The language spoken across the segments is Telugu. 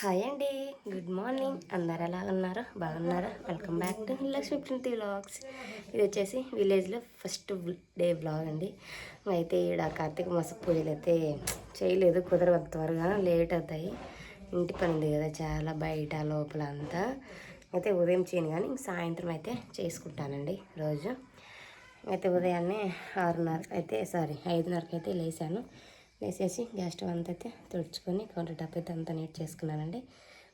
హాయ్ అండి. గుడ్ మార్నింగ్ అందరు ఎలా ఉన్నారు? బాగున్నారా? Welcome back to Lakshmi Printhi vlogs ఇది వచ్చేసి విలేజ్లో ఫస్ట్ డే వ్లాగ్ అండి. అయితే ఈడ కార్తీక మాస పూజలు అయితే చేయలేదు. కుదరదు త్వరగా లేట్ అవుతాయి. ఇంటి పని ఉంది కదా చాలా బయట లోపల అంతా అయితే ఉదయం చేయను కానీ సాయంత్రం అయితే చేసుకుంటానండి రోజు. అయితే ఉదయాన్నే ఆరున్నర అయితే సారీ ఐదున్నరకి అయితే లేచాను వేసేసి గ్యాస్ స్టవ్ అంతా అయితే తుడుచుకొని కౌంటర్ టాప్ అయితే అంతా నీట్ చేసుకున్నానండి.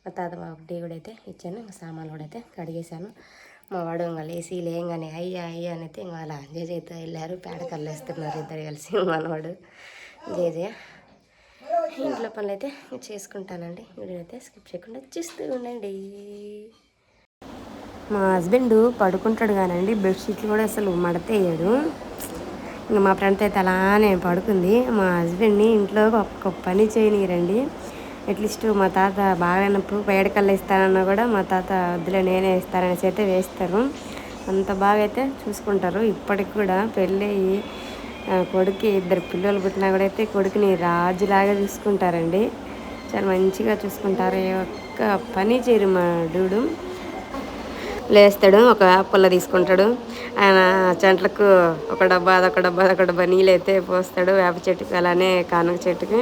మా తాత మా టీ కూడా అయితే ఇచ్చాను ఇంకా సామాన్లు కూడా అయితే కడిగేశాను. మా వాడు ఇంకా లేచి లేయంగానే అయ్యా అయ్యా అని అయితే ఇంకా అలా జేజయ్యతో వెళ్ళారు. పేడ కల్లేస్తున్నారు ఇద్దరు కలిసి మనవాడు జేజయ్య ఇంట్లో పనులు అయితే చేసుకుంటానండి. వీడియో అయితే స్కిప్ చేయకుండా చూస్తూ ఉండండి. మా హస్బెండ్ పడుకుంటాడు కానండి బెడ్షీట్లు కూడా అసలు మడతేయడు. ఇంకా మా ఫ్రెండ్ అయితే అలానే పడుకుంది. మా హస్బెండ్ని ఇంట్లో ఒక్క పని చేయనీరండి. అట్లీస్ట్ మా తాత బాగాలేనప్పుడు పేడకల్లు ఇస్తానన్నా కూడా మా తాత వద్దులే నేనే ఇస్తాననేసి అయితే వేస్తారు. అంత బాగా అయితే చూసుకుంటారు. ఇప్పటికి కూడా పెళ్ళి ఆ, కొడుకు ఇద్దరు పిల్లలు పుట్టినా కూడా అయితే కొడుకుని రాజులాగా చూసుకుంటారండి. చాలా మంచిగా చూసుకుంటారు. ఏ ఒక్క పని చేయరు మా డూడు. లేస్తాడు ఒక పుల్ల తీసుకుంటాడు. ఆయన చెంట్లకు ఒక డబ్బా అదొక డబ్బా అదొక డబ్బా నీళ్ళు అయితే పోస్తాడు వేప చెట్టుకి అలానే కానుక చెట్టుకి.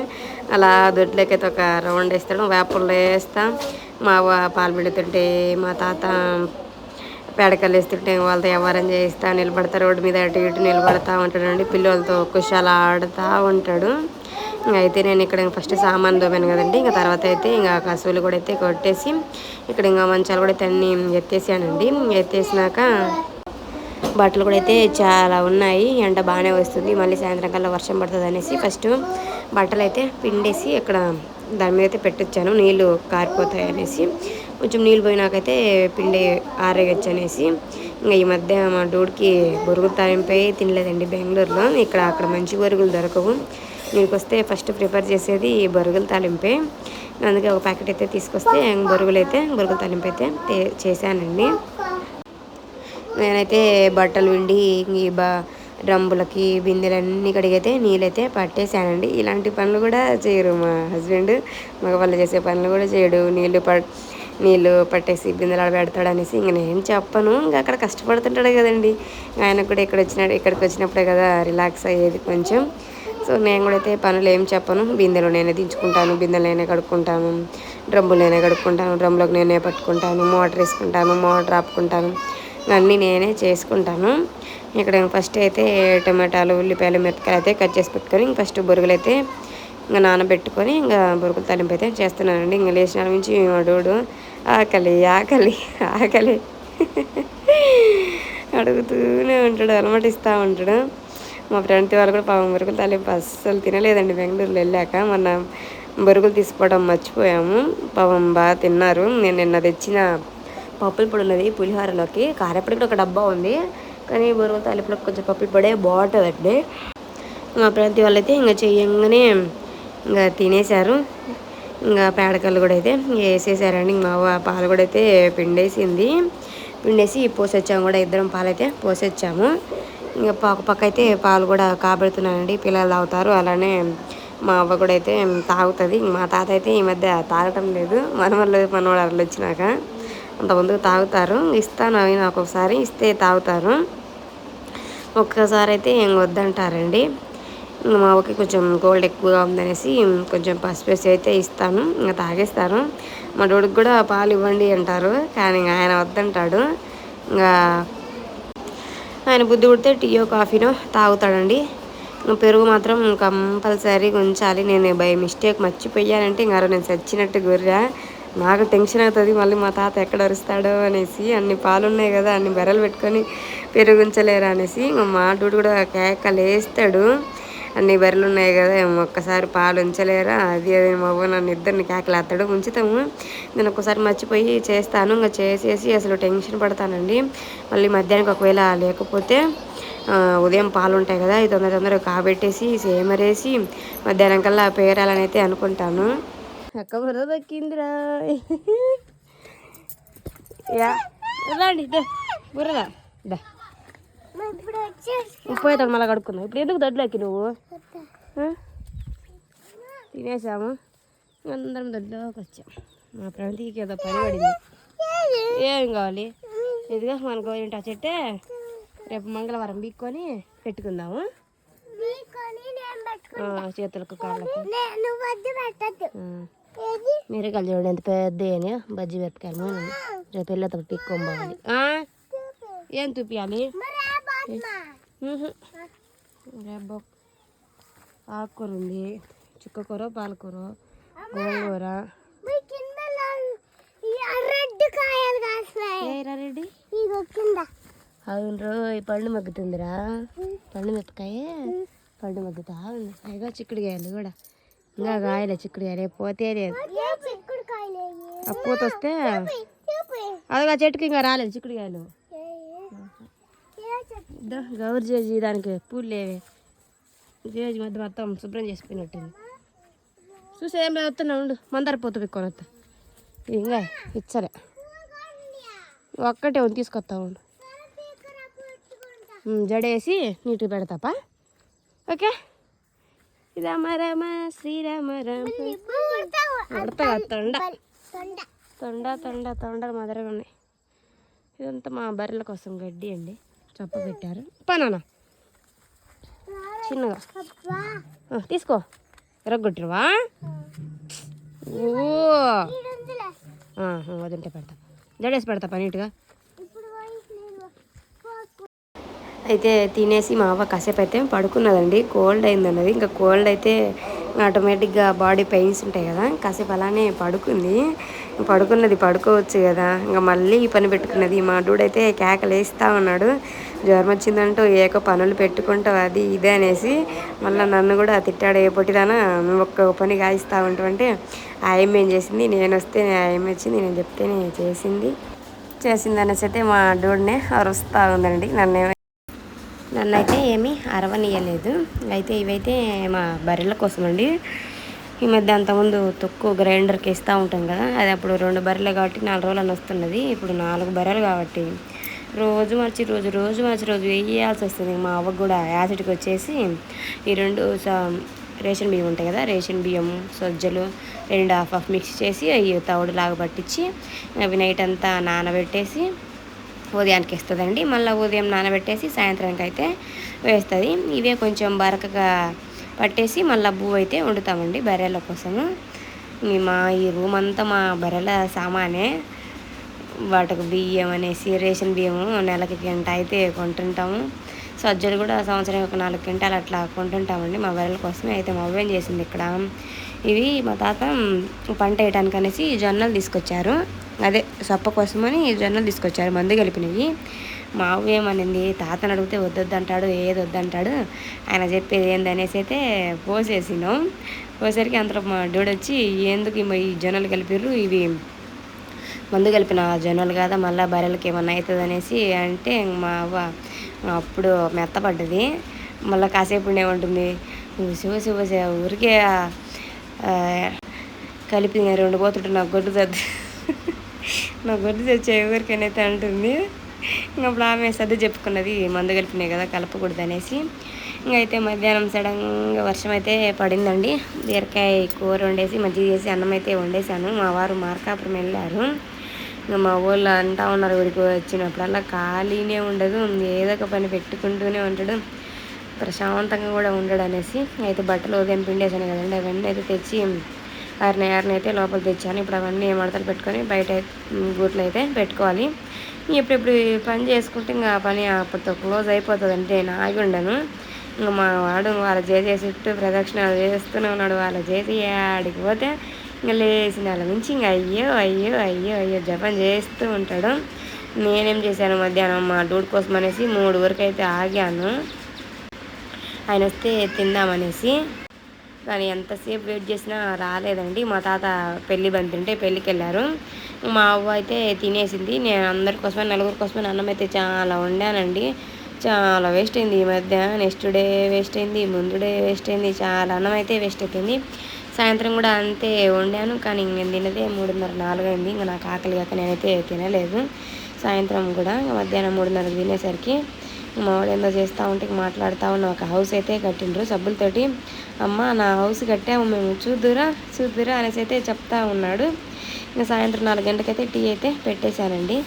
అలా దొడ్లకైతే ఒక రౌండ్ వేస్తాడు వేప పుల్ల వేస్తా. మా పాలు పెడుతుంటే మా తాత పేడకలు వేస్తుంటే వాళ్ళతో వ్యవహారం చేయిస్తా నిలబడతా రోడ్డు మీద అటు ఇటు నిలబడతా ఉంటాడండి. పిల్లలతో కుషాలు ఆడుతూ ఉంటాడు. అయితే నేను ఇక్కడ ఫస్ట్ సామాన్ దోమాను కదండి. ఇంకా తర్వాత అయితే ఇంకా కసువులు కూడా అయితే కొట్టేసి ఇక్కడ ఇంకా మంచాలు కూడా అయితే ఎత్తేసానండి. ఎత్తేసినాక బట్టలు కూడా అయితే చాలా ఉన్నాయి. ఎండ బాగానే వస్తుంది. మళ్ళీ సాయంత్రం కల్లా వర్షం పడుతుంది అనేసి ఫస్ట్ బట్టలు అయితే పిండేసి ఇక్కడ దాని మీద అయితే పెట్టొచ్చాను. నీళ్ళు కారిపోతాయి అనేసి కొంచెం నీళ్ళు పోయినాకైతే పిండి ఆరేయచ్చు అనేసి ఇంకా ఈ మధ్య మా డూడ్కి బొరుగు తాలింపై తినలేదండి బెంగళూరులో. ఇక్కడ అక్కడ మంచి బొరుగులు దొరకవు. దీనికి వస్తే ఫస్ట్ ప్రిపేర్ చేసేది ఈ బొరుగుల తాలింపే. అందుకే ఒక ప్యాకెట్ అయితే తీసుకొస్తే బరుగులు అయితే బొరుగుల తాలింపు అయితే చేశానండి. నేనైతే బట్టలు విండి ఈ బా డ్రమ్ములకి బిందెలన్నీ కడిగైతే నీళ్ళైతే పట్టేశానండి. ఇలాంటి పనులు కూడా చేయరు మా హస్బెండ్. మగవాళ్ళు చేసే పనులు కూడా చేయడు. నీళ్ళు పట్ నీళ్ళు పట్టేసి బిందెలు పెడతాడు అనేసి ఇంక నేను చెప్పను. ఇంకా అక్కడ కష్టపడుతుంటాడు కదండి. ఆయన కూడా ఇక్కడ వచ్చినాడు ఇక్కడికి వచ్చినప్పుడే కదా రిలాక్స్ అయ్యేది కొంచెం. సో నేను కూడా అయితే పనులు ఏం చెప్పను. బిందెలు నేనే దించుకుంటాను బిందెలు నేనే కడుక్కుంటాను డ్రమ్ములు నేనే కడుక్కుంటాను డ్రమ్లోకి నేనే పట్టుకుంటాను మోటార్ వేసుకుంటాను మోటార్ ఆపుకుంటాను అన్నీ నేనే చేసుకుంటాను. ఇక్కడ ఫస్ట్ అయితే టమాటాలు ఉల్లిపాయలు మిరపకాయలు అయితే కట్ చేసి పెట్టుకొని ఇంక ఫస్ట్ బొరుగులు అయితే ఇంకా నానబెట్టుకొని ఇంకా బొరుగులు తలింపు అయితే చేస్తున్నానండి. ఇంకా లేచిన నుంచి అడుగుడు ఆకలి ఆకలి ఆకలి. అడుగుతూనే ఉంటాడు అలవాటు ఇస్తూ ఉంటాడు. మా ఫ్రెండ్ వాళ్ళు కూడా పాపం మురుగులు తాలింపు అస్సలు తినలేదండి. బెంగళూరులో వెళ్ళాక మొన్న బొరుగులు తీసుకోవడం మర్చిపోయాము. పాపం బాగా తిన్నారు. నేను నిన్న తెచ్చిన పప్పుల పొడి ఉన్నది పులిహోరలోకి. కారపొడి కూడా ఒక డబ్బా ఉంది. కానీ బొరుగుల తాలింపులో కొంచెం పప్పుల పొడే బాగుంటుందండి మా ప్రాంతి వాళ్ళైతే ఇంకా చెయ్యంగానే ఇంకా తినేశారు. ఇంకా పేడకల్లు కూడా అయితే వేసేసారండి. ఇంక మా పాలు కూడా అయితే పిండేసింది. పిండేసి పోసొచ్చాము కూడా ఇద్దరం పాలు అయితే పోసొచ్చాము. ఇంకా ఒక పక్క అయితే పాలు కూడా కాబెడుతున్నానండి పిల్లలు తాగుతారు అలానే మా అవ్వ కూడా అయితే తాగుతుంది. మా తాత అయితే ఈ మధ్య తాగటం లేదు మనవాళ్ళు మనవాళ్ళు అరలు వచ్చినాక అంతకుముందు తాగుతారు. ఇస్తాను అవి నాకు ఒకసారి ఇస్తే తాగుతారు. ఒక్కసారి అయితే ఏం వద్దంటారండి. ఇంకా మా అవ్వకి కొంచెం గోల్డ్ ఎక్కువగా ఉందనేసి కొంచెం పసుపు వేసి అయితే ఇస్తాను ఇంకా తాగేస్తారు. మా డోడికి కూడా పాలు ఇవ్వండి అంటారు కానీ ఇంకా ఆయన వద్దంటాడు. ఇంకా ఆయన బుద్ధి పుడితే టీయో కాఫీనో తాగుతాడండి. పెరుగు మాత్రం కంపల్సరీ ఉంచాలి నేను బై మిస్టేక్ మర్చిపోయానంటే ఇంకా నేను చచ్చినట్టు గొర్రె. నాకు టెన్షన్ అవుతుంది మళ్ళీ మా తాత ఎక్కడ అరుస్తాడో అనేసి అన్ని పాలు ఉన్నాయి కదా అన్ని బెరలు పెట్టుకొని పెరుగుంచలేరు అనేసి ఇంకా మా డూడు కూడా కేకలేస్తాడు. అన్ని బర్రెలు ఉన్నాయి కదా ఒక్కసారి పాలు ఉంచలేరా? అది అది మా అవ్వ నన్ను ఇద్దరిని కేకలేస్తాడు ఉంచుతాము. నేను ఒక్కసారి మర్చిపోయి చేస్తాను. ఇంకా చేసేసి అసలు టెన్షన్ పడతానండి. మళ్ళీ మధ్యాహ్నం ఒకవేళ లేకపోతే ఉదయం పాలు ఉంటాయి కదా ఇది తొందర తొందరగా కాబెట్టేసి సేమరేసి మధ్యాహ్నం కల్లా పేరాలని అయితే అనుకుంటాను. అక్క బుర్ర దక్కిందిరా బుర్రదా దా. ఉప్పు అవుతాడు మళ్ళీ కడుక్కుందాం. ఇప్పుడు ఎందుకు దొడ్లోకి నువ్వు? తినేసాము. అందరం దొడ్లోకి వచ్చాం. మా ప్రణతికి ఏదో పని పడింది. ఏం కావాలి? ఇదిగా మన గోరింట చెట్టే. రేపు మంగళవారం బీక్కొని పెట్టుకుందాము. చేతులకు కాళ్ళకు. మీరే కలిసి చూడండి ఎంత పెద్ద అని. బజ్జి మిరపకాయలు రేపు వెళ్ళేతో పిక్కోవాలి ఏం చూపించాలి రేపు ఆకుకూర ఉంది చుక్కకూర పాలకూర గోంగూర రెడ్డి? అవును రోయ్ పండు మగ్గుతుందిరా. పండు మిరపకాయ. పండు మగ్గుతా ఉంది. చిక్కుడుకాయలు కూడా. ఇంకా కాయలే చిక్కుడుకాయలు. రేపు పోతే లేదు. ఏ చిక్కుడు కాయలు ఆ పూత వస్తే అదిగా చెట్టుకి ఇంకా రాలేదు చిక్కుడుకాయలు. గౌరి చేసి దానికి పూలు లేవే. చేసి మధ్య మొత్తం శుభ్రం చేసిపోయినట్టుంది. చూసి ఏం వస్తున్నా ఉండు మందార పూత పెట్టుకొని వస్తా ఇంకా ఇచ్చలే ఒక్కటే ఉంది తీసుకొస్తా ఉండు. జడేసి నీట్గా పెడతాపా? ఓకే? రామ రామ శ్రీరామ రామ పడతా తొండ తొండ తొండ తొండలు మాదిరిగా ఉన్నాయి. ఇదంతా మా బర్రెల కోసం గడ్డి అండి. చొప్ప పెట్టారు పనానా చిన్నగా. తీసుకో. ఎరగొట్టిరువా ఓ. వదింటే పెడతా. జడేసి పెడతా పని నీట్గా అయితే తినేసి మా అవ్వ కాసేపు అయితే పడుకున్నదండి. కోల్డ్ అయిందన్నది. ఇంకా కోల్డ్ అయితే ఆటోమేటిక్గా బాడీ పెయిన్స్ ఉంటాయి కదా. కాసేపు అలానే పడుకుంది. పడుకున్నది పడుకోవచ్చు కదా. ఇంకా మళ్ళీ ఈ పని పెట్టుకున్నది. మా డూడైతే కేకలు వేస్తూ ఉన్నాడు. జ్వరం వచ్చిందంటూ ఏకో పనులు పెట్టుకుంటావు అది ఇదే అనేసి మళ్ళీ నన్ను కూడా తిట్టాడు. ఏ పొట్టిదానా ఒక్క పని కాయిస్తూ ఉంటావంటే ఆయమ్మ ఏం చేసింది? నేను వస్తే ఆయమ్మ వచ్చింది నేను చెప్తేనే చేసింది. చేసింది అనేసి అయితే మా డూడ్నే అరుస్తూ ఉందండి. నన్ను నన్నైతే ఏమీ అరవనియలేదు. అయితే ఇవైతే మా బర్రెల కోసం అండి ఈ మధ్య అంతకుముందు తొక్కు గ్రైండర్కి ఇస్తూ ఉంటాం కదా అది అప్పుడు రెండు బర్రెలు కాబట్టి నాలుగు రోజులు అని వస్తున్నది. ఇప్పుడు నాలుగు బర్రెలు కాబట్టి రోజు మార్చి రోజు రోజు మార్చి రోజు వేయాల్సి వస్తుంది. మా అవ్వకు కూడా యాసిడ్కి వచ్చేసి ఈ రెండు స- రేషన్ బియ్యం ఉంటాయి కదా రేషన్ బియ్యం సజ్జలు రెండు హాఫ్ హాఫ్ మిక్స్ చేసి అవి తవుడులాగా పట్టించి అవి నైట్ అంతా నానబెట్టేసి ఉదయానికి ఇస్తుందండి మళ్ళీ ఉదయం నానబెట్టేసి సాయంత్రానికి అయితే వేస్తుంది. ఇవే కొంచెం బరకగా పట్టేసి మళ్ళీ బువ్వ అయితే వండుతామండి బర్రెల కోసము. మా ఈ రూమ్ అంతా మా బర్రెల సామానే. వాటికి బియ్యం అనేసి రేషన్ బియ్యము నెలకి గంట అయితే కొంటుంటాము. సజ్జలు కూడా సంవత్సరం ఒక నాలుగు క్వింటాలు అట్లా కొంటుంటామండి మా బర్రెల కోసమే. అయితే మా అవ్వేం చేసింది ఇక్కడ? ఇవి మా తాత పంట వేయడానికి అనేసి జొన్నలు తీసుకొచ్చారు. అదే సొప్ప కోసమని జొన్నలు తీసుకొచ్చారు మందు గెలిపినవి. మా అవ్వ ఏమనింది తాతను అడిగితే వద్దొద్దంటాడు ఏది వద్దంటాడు ఆయన చెప్పేది ఏందనేసి అయితే పోసేసినాం పోసరికి అంతలో మా డూడ్ వచ్చి ఎందుకు ఈ జనాలు జొన్నలు కలిపిర్రు ఇవి మందు కలిపిన జొన్నలు కదా? మళ్ళీ బర్రెలకి ఏమన్నా అవుతుంది అనేసి అంటే మా అవ్వ అప్పుడు మెత్తపడ్డది. మళ్ళీ కాసేపు ఉండే శివ శివ శివ ఊరికే కలిపి రెండు పోతుంటే నాకు గొడ్డు తద్దు. నా గొడ్డు తెచ్చే ఎవరికైనా అంటుంది. ఇంకా అప్పుడు ఆమె సర్ది చెప్పుకున్నది మందు కలిపినాయి కదా కలపకూడదు అనేసి. ఇంకా అయితే మధ్యాహ్నం సడన్గా వర్షం అయితే పడిందండి. బీరకాయ కూర వండేసి మజ్జిగ చేసి అన్నం అయితే వండేసాను మా వారు మార్కాపురం వెళ్ళారు. ఇంకా మా ఊళ్ళో అంటా ఉన్నారు వీడికి వచ్చినప్పుడల్లా ఖాళీనే ఉండదు. ఏదో ఒక పని పెట్టుకుంటూనే ఉంటాడు. ప్రశాంతంగా కూడా ఉండడు అనేసి. అయితే బట్టలు ఉదయం పిండేసాను కదండి అవన్నీ అయితే తెచ్చి ఆరిన ఆరిన అయితే లోపల తెచ్చాను. ఇప్పుడు అవన్నీ మడతలు పెట్టుకొని బయట గూట్లు గూట్లో అయితే పెట్టుకోవాలి. ఇప్పుడిప్పుడు పని చేసుకుంటే ఇంకా పని అప్పటితో క్లోజ్ అయిపోతుంది అంటే నేను ఆగి ఉండను. ఇంకా మా వాడు వాళ్ళ చేసే చుట్టూ ప్రదక్షిణాలు చేస్తూనే ఉన్నాడు. వాళ్ళ చేసి ఆడికి పోతే ఇంకా లేచి వాళ్ళ నుంచి ఇంకా అయ్యో అయ్యో అయ్యో అయ్యో జపం చేస్తూ ఉంటాడు. నేనేం చేశాను మధ్యాహ్నం మా డూడ్ కోసం అనేసి మూడు వరకు అయితే ఆగాను. ఆయన వస్తే తిందామనేసి కానీ ఎంతసేపు వెయిట్ చేసినా రాలేదండి. మా తాత పెళ్ళి బంతుంటే పెళ్ళికి వెళ్ళారు మా అవ్వ అయితే తినేసింది. నేను అందరి కోసమే నలుగురి కోసమే అన్నం అయితే చాలా వండానండి. చాలా వేస్ట్ అయింది ఈ మధ్య. నెక్స్ట్ డే వేస్ట్ అయింది ముందు డే వేస్ట్ అయింది చాలా అన్నం అయితే వేస్ట్ అయిపోయింది. సాయంత్రం కూడా అంతే వండాను కానీ ఇంక తినదే మూడున్నర నాలుగు అయింది. ఇంకా నాకు ఆకలి కాక నేనైతే తినలేదు. సాయంత్రం కూడా మధ్యాహ్నం మూడున్నర తినేసరికి మావాడు ఏందో చేస్తూ ఉంటే మాట్లాడుతూ ఉన్నాం. ఒక హౌస్ అయితే కట్టిండ్రు సబ్బులతోటి. అమ్మ నా హౌస్ కట్టాము మేము. చూద్దురా చూద్దురా అనేసి అయితే చెప్తా ఉన్నాడు. ఇంకా సాయంత్రం నాలుగు గంటలకైతే టీ అయితే పెట్టేశానండి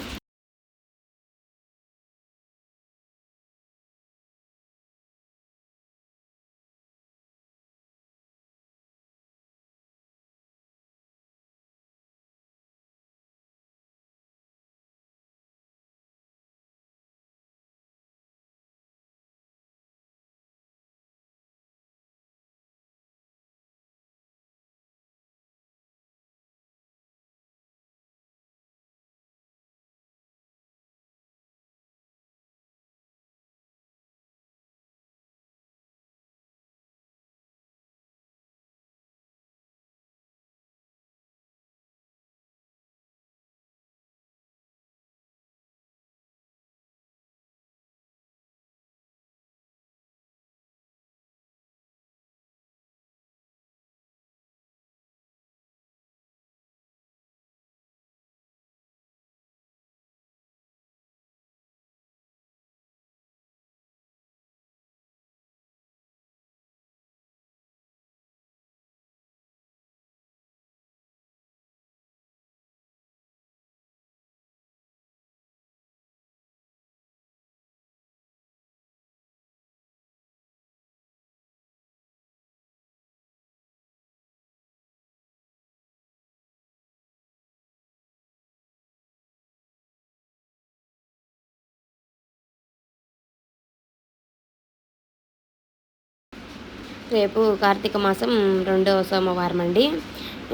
రేపు కార్తీక మాసం రెండవ సోమవారం అండి.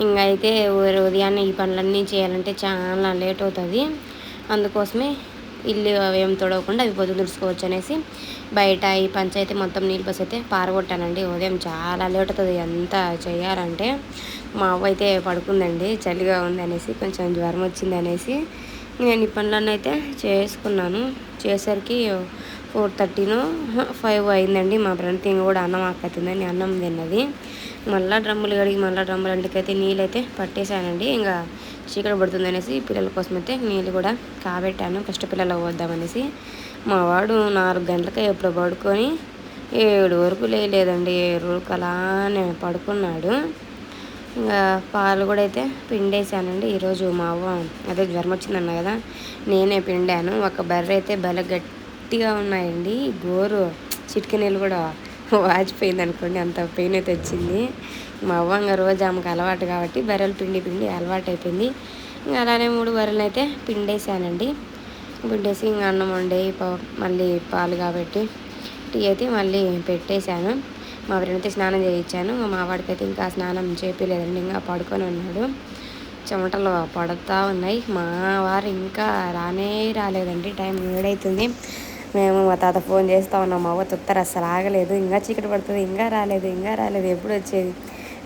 ఇంకా అయితే ఉదయాన్నే ఈ పనులన్నీ చేయాలంటే చాలా లేట్ అవుతుంది. అందుకోసమే ఇల్లు అవేం ఏం తొడవకుండా అవి పొద్దు తుడుచుకోవచ్చు అనేసి బయట ఈ పంచాయతీ మొత్తం నీళ్ళు బస్ అయితే పారగొట్టానండి. ఉదయం చాలా లేట్ అవుతుంది. ఎంత చేయాలంటే మా అవ్వ అయితే పడుకుందండి. చలిగా ఉంది అనేసి కొంచెం జ్వరం వచ్చింది అనేసి నేను ఈ పనులన్నీ అయితే చేసుకున్నాను. చేసరికి ఫోర్ థర్టీనో ఫైవ్ అయిందండి. మా ఫ్రెండ్ కూడా అన్నం ఆకైతుందని అన్నం తిన్నది. మళ్ళీ డ్రమ్ములు కడిగి మళ్ళీ డ్రమ్ములు అంటికైతే నీళ్ళైతే పట్టేశానండి. ఇంకా చీకటి పడుతుంది అనేసి పిల్లల కోసం అయితే నీళ్ళు కూడా కాబెట్టాను ఫస్ట్ పిల్లలు వద్దామనేసి మా వాడు నాలుగు గంటలకే ఎప్పుడు పడుకొని ఏడు వరకు లేదండి ఏడు వరకు అలానే పడుకున్నాడు. ఇంకా పాలు కూడా అయితే పిండేసానండి ఈరోజు మా అవ్వ అదే జ్వరం వచ్చిందన్న కదా నేనే పిండాను. ఒక బర్రె అయితే బల గట్టిగా ఉన్నాయండి. గోరు చిటికెనీళ్ళు కూడా వాచిపోయింది అనుకోండి అంత పెయిన్ అయితే వచ్చింది. మా అవ్వంగ రోజు ఆమెకు అలవాటు కాబట్టి బర్రెలు పిండి పిండి అలవాటు అయిపోయింది. ఇంకా అలానే మూడు బర్రెలు అయితే పిండేసానండి. పిండేసి ఇంకా అన్నం వండి మళ్ళీ పాలు కాబట్టి టీ అయితే మళ్ళీ పెట్టేశాను. మా ఫ్రెండ్ స్నానం చేయించాను. మా వాడికి అయితే ఇంకా స్నానం చేయలేదండి ఇంకా పడుకొని ఉన్నాడు. చెమటలు పడుతూ ఉన్నాయి. మా వారు ఇంకా రానే రాలేదండి. టైం ఏడైతుంది. మేము మా తాత ఫోన్ చేస్తూ ఉన్నాం మా అవ్వ తొత్తరు అసలు ఆగలేదు ఇంకా చీకటి పడుతుంది ఇంకా రాలేదు ఇంకా రాలేదు ఎప్పుడు వచ్చేది?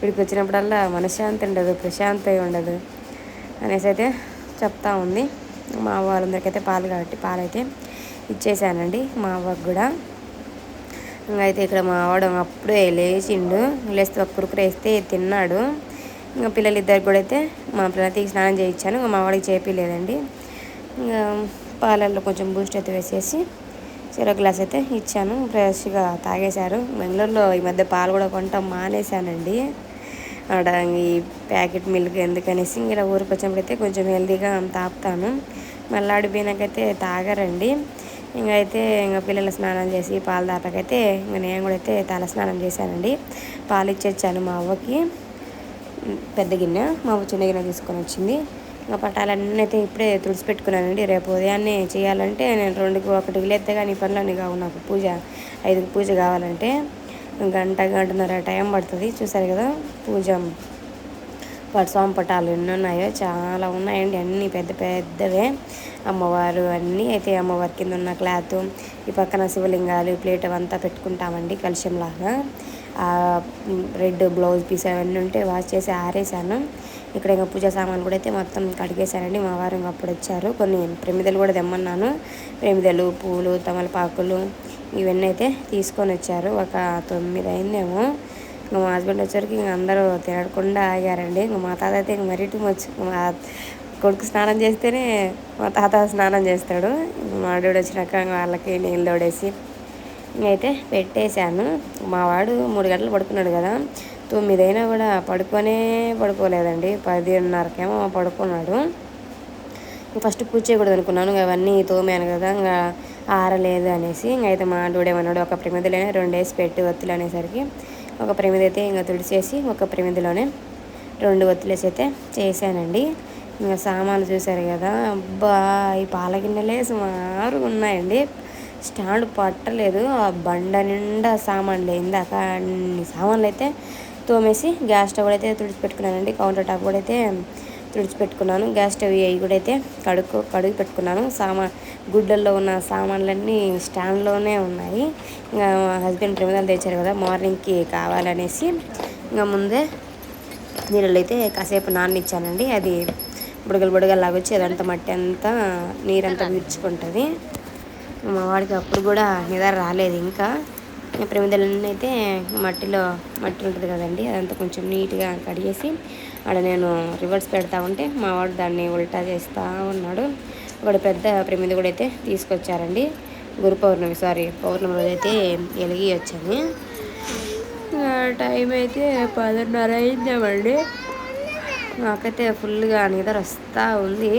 వీడికి వచ్చినప్పుడల్లా మనశ్శాంతి ఉండదు ప్రశాంతి ఉండదు అనేసి అయితే చెప్తా ఉంది. మా అవ్వ వాళ్ళందరికైతే పాలు కాబట్టి పాలైతే ఇచ్చేసానండి మా అవ్వకు కూడా. ఇంకా అయితే ఇక్కడ మా ఆవడం అప్పుడే లేచిండు లేస్తే ఒక కురుకురు వేస్తే తిన్నాడు. ఇంకా పిల్లలు ఇద్దరికి కూడా అయితే మా పిల్లలకి స్నానం చేయించాను ఇంకా మా వాడికి చేపిలేదండి ఇంకా పాలల్లో కొంచెం బూస్ట్ అయితే వేసేసి సిరో గ్లాస్ అయితే ఇచ్చాను. ఫ్రెష్గా తాగేశారు. బెంగళూరులో ఈ మధ్య పాలు కూడా కొంటాం మానేశానండి. ఆడ ఈ ప్యాకెట్ మిల్క్ ఎందుకనేసి ఇలా ఊరికి వచ్చినప్పుడైతే అయితే కొంచెం హెల్తీగా తాపుతాను. మళ్ళీ ఆడిపోయినాకైతే తాగరండి. ఇంకా అయితే ఇంకా పిల్లల స్నానం చేసి పాలు తాపకైతే ఇంకా నేను కూడా అయితే తల స్నానం చేశానండి. పాలు ఇచ్చేచ్చాను మా అవ్వకి. పెద్ద గిన్నె. మా అవ్వ చిన్న గిన్నె తీసుకొని వచ్చింది. ఇంకా పట్టాలన్నీ అయితే ఇప్పుడే తుడిచిపెట్టుకున్నానండి. రేపు ఉదయాన్నే చేయాలంటే నేను రెండుకి ఒకటికి లేతే కానీ పనులన్నీ కావు. నాకు పూజ ఐదుకి పూజ కావాలంటే గంట గంటన్నర టైం పడుతుంది. చూసారు కదా పూజ. స్వామి పటాలు ఎన్ని ఉన్నాయో చాలా ఉన్నాయండి. అన్నీ పెద్ద పెద్దవే. అమ్మవారు అన్నీ అయితే అమ్మవారి కింద ఉన్న క్లాత్ ఈ పక్కన శివలింగాలు ప్లేట్ అవంతా పెట్టుకుంటామండి కలుషంలాగా రెడ్ బ్లౌజ్ పీస్ అవన్నీ ఉంటే వాష్ చేసి ఆరేసాను. ఇక్కడ ఇంకా పూజ సామాన్ కూడా అయితే మొత్తం కడిగేశారండి. మా వారు అప్పుడు వచ్చారు. కొన్ని ప్రమిదలు కూడా తెమ్మన్నాను. ప్రమిదలు పూలు తమలపాకులు ఇవన్నీ అయితే తీసుకొని వచ్చారు. ఒక తొమ్మిది అయిందేమో. ఇంకా మా హస్బెండ్ వచ్చరికి ఇంక అందరూ తినకుండా ఆగారండి. ఇంకా మా తాత అయితే ఇంక మరీ టూ మచ్ కొడుకు స్నానం చేస్తేనే మా తాత స్నానం చేస్తాడు. మా వాడు వచ్చినాక వాళ్ళకి నీళ్ళు తోడేసి అయితే పెట్టేశాను. మా వాడు మూడు గంటలు పడుకున్నాడు కదా. తొమ్మిది అయినా కూడా పడుకొనే పడుకోలేదండి. పదిన్నరకేమో పడుకున్నాడు. ఫస్ట్ పూజ చేయకూడదు అనుకున్నాను. ఇంకా అవన్నీ తోమాను కదా ఇంకా ఆరలేదు అనేసి ఇంకైతే అయితే మా డూడేమన్నాడు ఒక ప్రమిదిలోనే రెండు వేసి పెట్టి ఒత్తులు అనేసరికి ఒక ప్రమిది అయితే ఇంకా తుడిచేసి ఒక ప్రమిదిలోనే రెండు ఒత్తులేసి అయితే చేశానండి. ఇంకా సామాన్లు చూసారు కదా అబ్బా ఈ పాల గిన్నెలే సుమారు ఉన్నాయండి. స్టాండ్ పట్టలేదు. ఆ బండ నిండా సామాన్లు ఇందాక అన్ని సామాన్లు అయితే తోమేసి గ్యాస్ స్టవ్ అయితే తుడిచిపెట్టుకున్నానండి. కౌంటర్ టాప్ కూడా అయితే తుడిచిపెట్టుకున్నాను. గ్యాస్ స్టవ్ అవి కూడా అయితే కడుక్కు కడుగు పెట్టుకున్నాను. సామా గుడ్డల్లో ఉన్న సామాన్లన్నీ స్టాండ్లోనే ఉన్నాయి. ఇంకా హస్బెండ్ ప్రమిదాలు తెచ్చారు కదా మార్నింగ్కి కావాలనేసి ఇంకా ముందే నీళ్ళు అయితే కాసేపు నాననిచ్చానండి. అది బుడగలు బుడగలు వచ్చి అదంతా మట్టి అంతా నీరంతా పీడ్చుకుంటుంది మా వాడికి అప్పుడు కూడా నిద్ర రాలేదు ఇంకా. ప్రమిదలన్నీ అయితే మట్టిలో మట్టి ఉంటుంది కదండి అదంతా కొంచెం నీట్గా కడిగేసి ఆడ నేను రివర్స్ పెడతా ఉంటే మా వాడు దాన్ని ఉల్టా చేస్తూ ఉన్నాడు. ఒకటి పెద్ద ప్రమిద కూడా అయితే తీసుకొచ్చారండి. గురు పౌర్ణమి సారీ పౌర్ణమి రోజు అయితే వెలిగి వచ్చాను. టైం అయితే పదిన్నర అయిందామండి. నాకైతే ఫుల్గా నిద్ర వస్తూ ఉంది.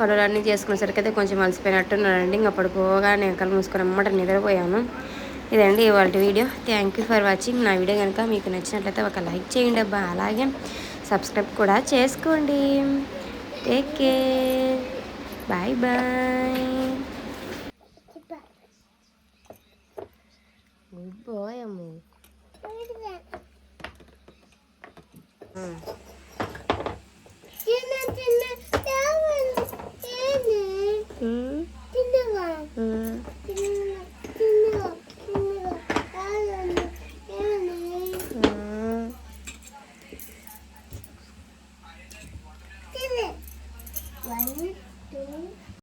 పనులన్నీ చేసుకునేసరికి అయితే కొంచెం అలసిపోయినట్టున్నానండి ఇంకా పడుకోగానే కళ్ళు మూసుకొని అమ్మట నిద్రపోయాను. ఇదండి ఇవాళ video. Thank you for watching నా వీడియో కనుక మీకు నచ్చినట్లయితే ఒక లైక్ చేయండి అబ్బా. అలాగే సబ్స్క్రైబ్ కూడా చేసుకోండి. Take care bye bye good bye అమ్మ చిన్న చిన్న చావండి చిన్నగా చిన్నగా చిన్నగా